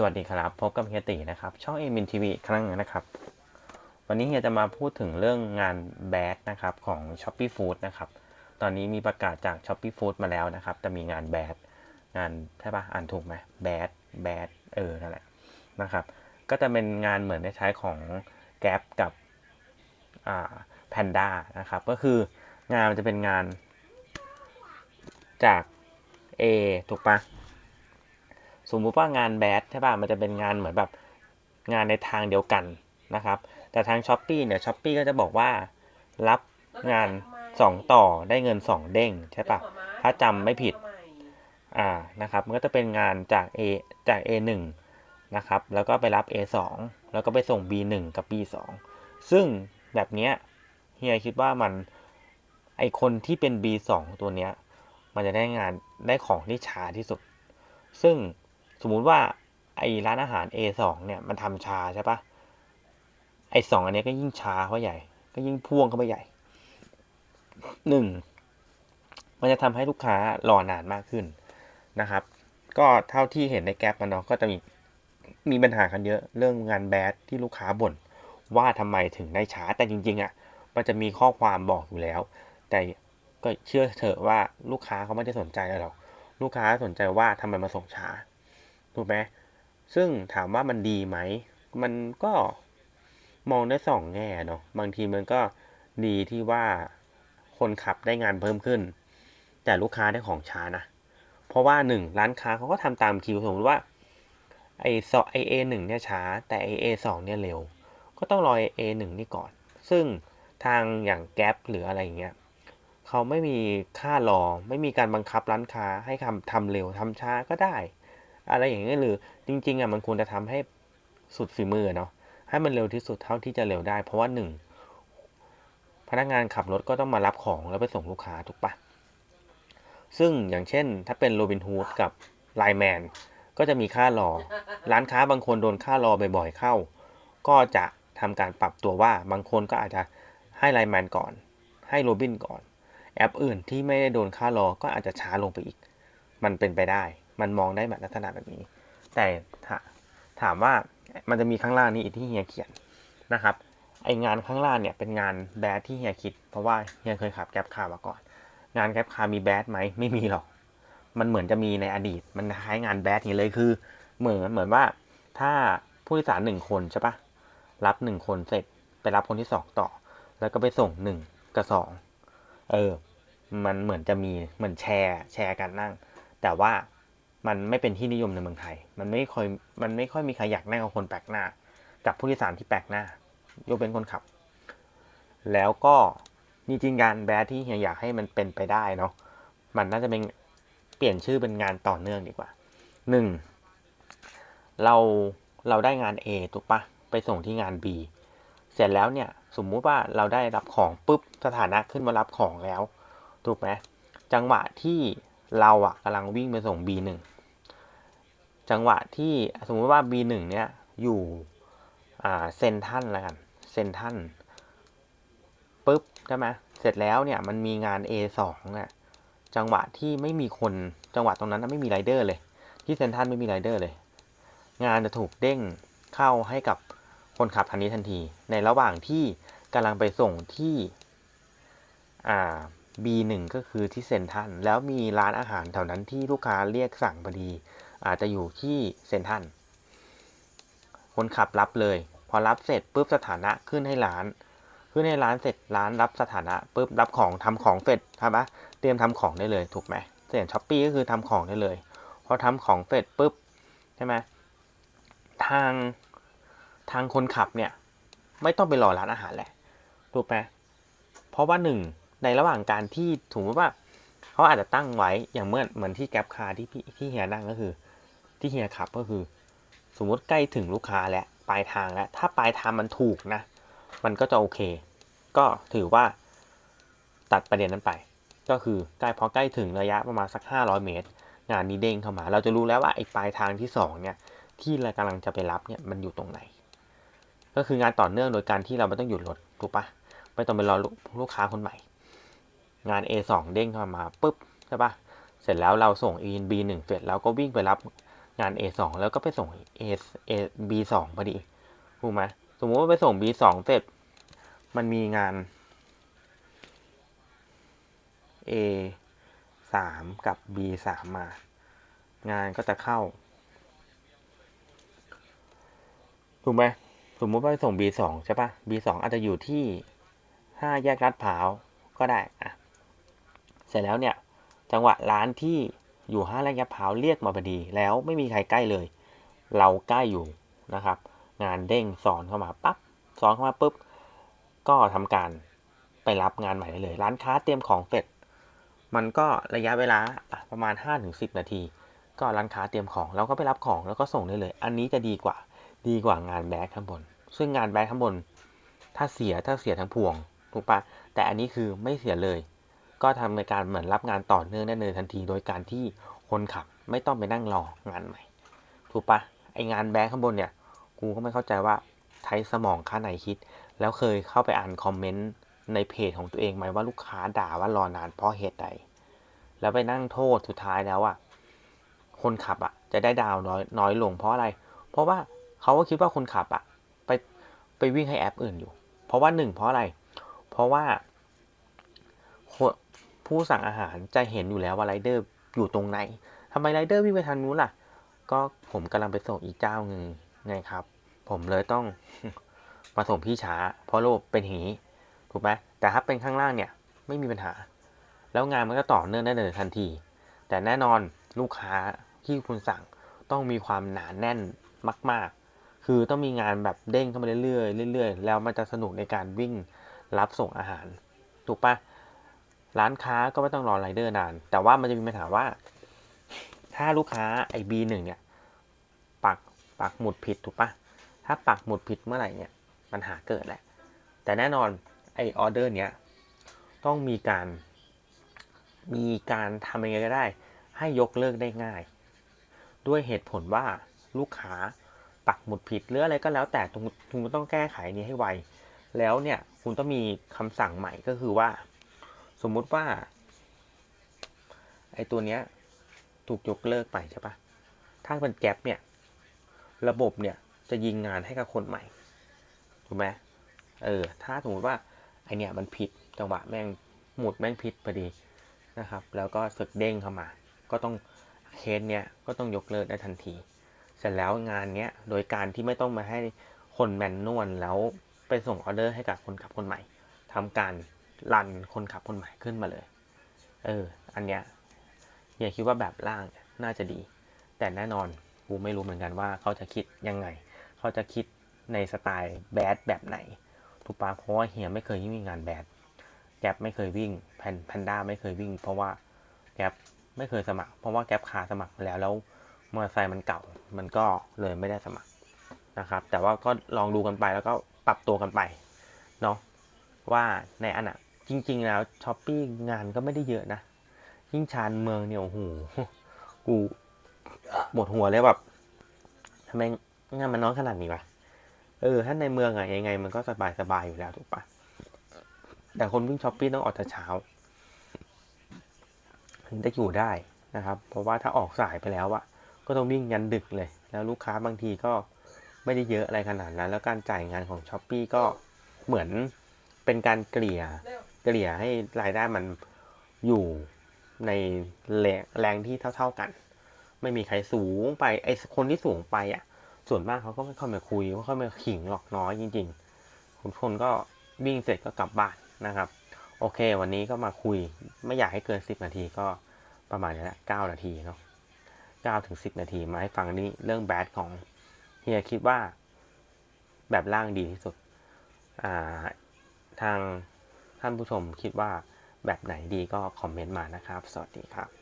สวัสดีครับ พบกับเฮียตีนะครับ ช่องเอมินทีวีครั้งนึงนะครับ วันนี้เฮียจะมาพูดถึงเรื่องงานแบดนะครับของ s h o p e e Food นะครับ ตอนนี้มีประกาศจาก s h o p e e Food มาแล้วนะครับ จะมีงานแบดงานใช่ปะอ่านถูกไหมแบดแบดเออนั่นแหละนะครับ ก็จะเป็นงานเหมือนในใช้ของ Gap กับอ่า Panda นะครับ ก็คืองานมันจะเป็นงานจาก A ถูกปะ สมมุติว่างานแบดใช่ป่ะมันจะเป็นงานเหมือนแบบงานในทางเดียวกันนะครับ แต่ทางช้อปปีเนี่ยช้อปปีก็จะบอกว่ารับงาน 2 ต่อได้เงิน 2 เด้งใช่ป่ะถ้าจำไม่ผิดอ่านะครับมันก็จะเป็นงานจาก A จาก A1 นะครับแล้วก็ไปรับ A2 แล้วก็ไปส่ง B1 กับ B2 ซึ่งแบบเนี้ยเฮียคิดว่ามันไอคนที่เป็น B2 ตัวเนี้ยมันจะได้งานได้ของที่ช้าที่สุด ซึ่ง สมมุติว่าไอ้ร้านอาหาร A2 เนี่ยมันทำชาใช่ปะไอ้สองอันนี้ก็ยิ่งชาเข้าใหญ่ ก็ยิ่งพ่วงเข้าไปใหญ่หนึ่งมันจะทำให้ลูกค้ารอนานมากขึ้นนะครับ ก็เท่าที่เห็นในแกลบมันเนาะก็จะมีมีปัญหากันเยอะเรื่องงานแบดที่ลูกค้าบ่นว่าทำไมถึงได้ช้าแต่จริง ๆอะ่ะมันจะมีข้อความบอกอยู่แล้ว แต่ก็เชื่อเถอะว่าลูกค้าเขาไม่ได้สนใจหรอกลูกค้าสนใจว่าทำไมมาส่งช้า ถูกไหมซึ่งถามว่ามันดีไหม มันก็มองได้สองแง่เนาะบางทีมันก็ดีที่ว่าคนขับได้งานเพิ่มขึ้น แต่ลูกค้าได้ของช้านะ เพราะว่าหนึ่งร้านค้าเขาก็ทำตามคิวสมมติว่าไอสอไอเอหนึ่งเนี่ยช้า แต่ไอเอสองเนี่ยเร็ว ก็ต้องรอเอหนึ่งนี่ก่อน ซึ่งทางอย่างแก๊ปหรืออะไรอย่างเงี้ยเขาไม่มีค่ารอ ไม่มีการบังคับร้านค้าให้ทำทำเร็วทำช้าก็ได้ อะไรอย่างเงี้หรือจริงๆอะมันควรจะทำให้สุดฝีมือเนาะให้มันเร็วที่สุดเท่าที่จะเร็วได้ เพราะว่าหนึ่งพนักงานขับรถก็ต้องมารับของแล้วไปส่งลูกค้าถูกปะซึ่งอย่างเช่น ถ้าเป็นโรบินฮูดกับไลแมนก็จะมีค่ารอ ร้านค้าบางคนโดนค่ารอบ่อยๆเข้า ก็จะทำการปรับตัวว่าบางคนก็อาจจะให้ไลแมนก่อน ให้โรบินก่อน แอปอื่นที่ไม่ได้โดนค่ารอก็อาจจะช้าลงไปอีก มันเป็นไปได้ มันมองได้แบบลักษณะแบบนี้ แต่ถามว่ามันจะมีข้างล่างนี้อีกที่เฮียเขียนนะครับไองานข้างล่างเนี่ยเป็นงานแบดที่เฮียคิด เพราะว่าเฮียเคยขับแก๊ปคาร์มาก่อน งานแก๊ปคาร์มีแบดไหมไม่มีหรอก มันเหมือนจะมีในอดีต มันคล้ายงานแบดอย่เลยคือ เหมือนเหมือนว่าถ้าผู้โดยสารหนึ่งคนใช่ปะรับหนึ่งคนเสร็จไปรับคนที่สองต่อ แล้วก็ไปส่งหนึ่งกับสองเออ มันเหมือนจะมีเหมือนแชร์แชร์กันนั่ง แต่ว่า มันไม่เป็นที่นิยมในเมืองไทย มันไม่ค่อยมันไม่ค่อยมีใครอยากนั่งกับคนแปลกหน้า กับผู้โดยสารที่แปลกหน้ายกเป็นคนขับ แล้วก็จริงๆงานแบดที่เฮียอยากให้มันเป็นไปได้เนาะมันน่าจะเป็นเปลี่ยนชื่อเป็นงานต่อเนื่องดีกว่าหนึ่งเราเราได้งาน A ถูกปะไปส่งที่งาน B เสร็จแล้วเนี่ยสมมุติว่าเราได้รับของปุ๊บสถานะขึ้นมารับของแล้วถูกไหมจังหวะที่ เราอะกำลังวิ่งไปส่ง B1 จังหวะที่สมมติว่า B1 เนี่ยอยู่เซนทันแล้วกันเซนทันปุ๊บใช่ไหมเสร็จแล้วเนี่ยมันมีงาน A2 อะจังหวะที่ไม่มีคนจังหวะตรงนั้นไม่มีไรเดอร์เลย ที่เซนทันไม่มีไรเดอร์เลย งานจะถูกเด้งเข้าให้กับคนขับทันนี้ทันที ในระหว่างที่กำลังไปส่งที่อ่า B1 ก็คือที่เซนทันแล้วมีร้านอาหารแถวนั้นที่ลูกค้าเรียกสั่งพอดี อาจจะอยู่ที่เซนทันคนขับรับเลย พอรับเสร็จปุ๊บสถานะขึ้นให้ร้าน ขึ้นให้ร้านเสร็จร้านรับสถานะปุ๊บรับของทำของเสร็จทำปะเตรียมทำของได้เลยถูกไหมเสียงช้อปปี้ก็คือทำของได้เลยพอทำของเสร็จปุ๊บใช่ไหมทางทางคนขับเนี่ย ไม่ต้องไปรอร้านอาหารแหละถูกไหมเพราะว่าหนึ่ง ในระหว่างการที่ถือว่าเขาอาจจะตั้งไว้อย่างเมื่อเหมือนที่แก๊ปคาร์ที่พี่ที่เฮียนั่งก็คือ ที่เฮียขับก็คือ สมมติใกล้ถึงลูกค้าแล้วปลายทางแล้วถ้าปลายทางมันถูกนะ มันก็จะโอเค ก็ถือว่าตัดประเด็นนั้นไป ก็คือใกล้พอใกล้ถึงระยะประมาณสัก 500 เมตร งานนี้เด้งเข้ามา เราจะรู้แล้วว่าไอ้ปลายทางที่สองเนี่ย ที่เรากำลังจะไปรับเนี่ยมันอยู่ตรงไหน ก็คืองานต่อเนื่องโดยการที่เราไม่ต้องหยุดรถถูกปะไม่ต้องไปรอลูกค้าคนใหม่ งาน A2 เด้งเข้ามาปุ๊บใช่ปะเสร็จแล้วเราส่ง E B1 เสร็จแล้วก็วิ่งไปรับงาน A2 แล้วก็ไปส่ง A A B2 พอดีถูกไหมสมมติว่าไปส่ง B2 เสร็จ มันมีงาน A3 กับ B3 มา งานก็จะเข้า ถูกไหมสมมติว่าไปส่ง B2 ใช่ปะ B2 อาจจะอยู่ที่ 5 แยกลาดพร้าว ก็ได้อะ เสร็จแล้วเนี่ยจังหวะร้านที่อยู่5แยกลาดพร้าวเรียกมาพอดี แล้วไม่มีใครใกล้เลย เราใกล้อยู่นะครับ งานเด้งสอนเข้ามาปั๊บสอนเข้ามาปุ๊บ ก็ทำการไปรับงานใหม่ได้เลย ร้านค้าเตรียมของเสร็จ มันก็ระยะเวลาประมาณ 5-10 นาที ก็ร้านค้าเตรียมของเราก็ไปรับของแล้วก็ส่งได้เลย อันนี้จะดีกว่าดีกว่างานแบกข้างบน ซึ่งงานแบกข้างบน ถ้าเสียถ้าเสียทั้งพวงถูกปะแต่อันนี้คือไม่เสียเลย ก็ทำในการเหมือนรับงานต่อเนื่องได้เลยทันทีโดยการที่คนขับไม่ต้องไปนั่งรองานใหม่ ถูกปะไองานแบกข้างบนเนี่ย กูก็ไม่เข้าใจว่าใช้สมองค่าไหนคิด แล้วเคยเข้าไปอ่านคอมเมนต์ในเพจของตัวเองไหมว่าลูกค้าด่าว่ารอนานเพราะเหตุใด แล้วไปนั่งโทษสุดท้ายแล้วอะคนขับอะจะได้ดาวน้อยน้อยลงเพราะอะไร เพราะว่าเขาก็คิดว่าคนขับอะไปไปวิ่งให้แอปอื่นอยู่ เพราะว่าหนึ่งเพราะอะไร เพราะว่า ผู้สั่งอาหารจะเห็นอยู่แล้วว่าไรเดอร์อยู่ตรงไหนทำไมไรเดอร์วิ่งไปทางนู้นล่ะ ก็ผมกำลังไปส่งอีกเจ้าหนึ่งไงครับ ผมเลยต้องมาส่งพี่ช้า เพราะโลกเป็นอย่างนี้ถูกไหมแต่ถ้าเป็นข้างล่างเนี่ยไม่มีปัญหา แล้วงานมันก็ต่อเนื่องได้เลยทันที แต่แน่นอนลูกค้าที่คุณสั่งต้องมีความหนาแน่นมาก ๆ คือต้องมีงานแบบเด้งเข้ามาเรื่อยๆเรื่อยๆ แล้วมันจะสนุกในการวิ่งรับส่งอาหาร ถูกปะ ร้านค้าก็ไม่ต้องรอไรเดอร์นาน แต่ว่ามันจะมีปัญหาว่า ถ้าลูกค้าไอ้บีหนึ่งเนี่ยปักปักหมุดผิดถูกปะถ้าปักหมุดผิดเมื่อไหร่เนี่ยปัญหาเกิดแหละ แต่แน่นอนไอออเดอร์เนี้ยต้องมีการ มีการทำยังไงก็ได้ ให้ยกเลิกได้ง่าย ด้วยเหตุผลว่าลูกค้าปักหมุดผิดหรืออะไรก็แล้วแต่คุณคุณต้องแก้ไขนี้ให้ไว แล้วเนี่ยคุณต้องมีคำสั่งใหม่ก็คือว่า สมมุติว่า ไอตัวเนี้ย ถูกยกเลิกไปใช่ปะถ้าเป็นแก๊ปเนี่ย ระบบเนี่ยจะยิงงานให้กับคนใหม่ ถูกไหมเออ ถ้าสมมติว่าไอเนี่ยมันผิดจังหวะแม่งหมุดแม่งผิดพอดีนะครับ แล้วก็สึกเด้งเข้ามา ก็ต้องเคสเนี้ยก็ต้องยกเลิกได้ทันที เสร็จแล้วงานเนี้ยโดยการที่ไม่ต้องมาให้คนแมนนวลแล้วไปส่งออเดอร์ให้กับคนขับคนใหม่ทำการ รันคนขับคนใหม่ขึ้นมาเลย เออ อันเนี้ยอย่าคิดว่าแบบล่างน่าจะดี แต่แน่นอนกูไม่รู้เหมือนกันว่าเขาจะคิดยังไง เขาจะคิดในสไตล์แบดแบบไหน ถูกปะเพราะว่าเฮียไม่เคยวิ่งงานแบดแก๊ปไม่เคยวิ่งแพนแพนด้าไม่เคยวิ่ง เพราะว่าแก๊ปไม่เคยสมัคร เพราะว่าแก๊ปคาสมัครแล้วแล้วมอเตอร์ไซค์มันเก่า มันก็เลยไม่ได้สมัครนะครับ แต่ว่าก็ลองดูกันไปแล้วก็ปรับตัวกันไปเนาะว่าในอันอะ จริง ๆ แล้วช้อปปี้งานก็ไม่ได้เยอะนะ ยิ่งชานเมืองเนี่ยโอ้โหกูหมดหัวเลยแบบทำไมงานมันน้อยขนาดนี้วะเออถ้าในเมืองอะยังไง มันก็สบายสบายอยู่แล้วถูกปะแต่คนวิ่งช้อปปี้ต้องออกแต่เช้าถึงจะอยู่ได้นะครับ เพราะว่าถ้าออกสายไปแล้วอะก็ต้องวิ่งยันดึกเลย แล้วลูกค้าบางทีก็ไม่ได้เยอะอะไรขนาดนั้น แล้วการจ่ายงานของช้อปปี้ก็เหมือนเป็นการเกลี่ย ลี่ยให้รายได้มันอยู่ในแรงแรงที่เท่า ๆกัน ไม่มีใครสูงไปไอ้คนที่สูงไปอะ ส่วนมากเขาก็ไม่ค่อยมาคุยไม่ค่อยมาขิงหรอกน้อยจริงๆทุกคนก็วิ่งเสร็จก็กลับบ้านนะครับ โอเค วันนี้ก็มาคุยไม่อยากให้เกินสิบนาทีก็ประมาณนี้ละเก้านาทีเนาะเก้าถึงสิบนาทีมาให้ฟังนี่เรื่องแบดของเฮียคิดว่าแบบล่างดีที่สุดอ่าทาง ท่านผู้ชมคิดว่าแบบไหนดีก็คอมเมนต์มานะครับ สวัสดีครับ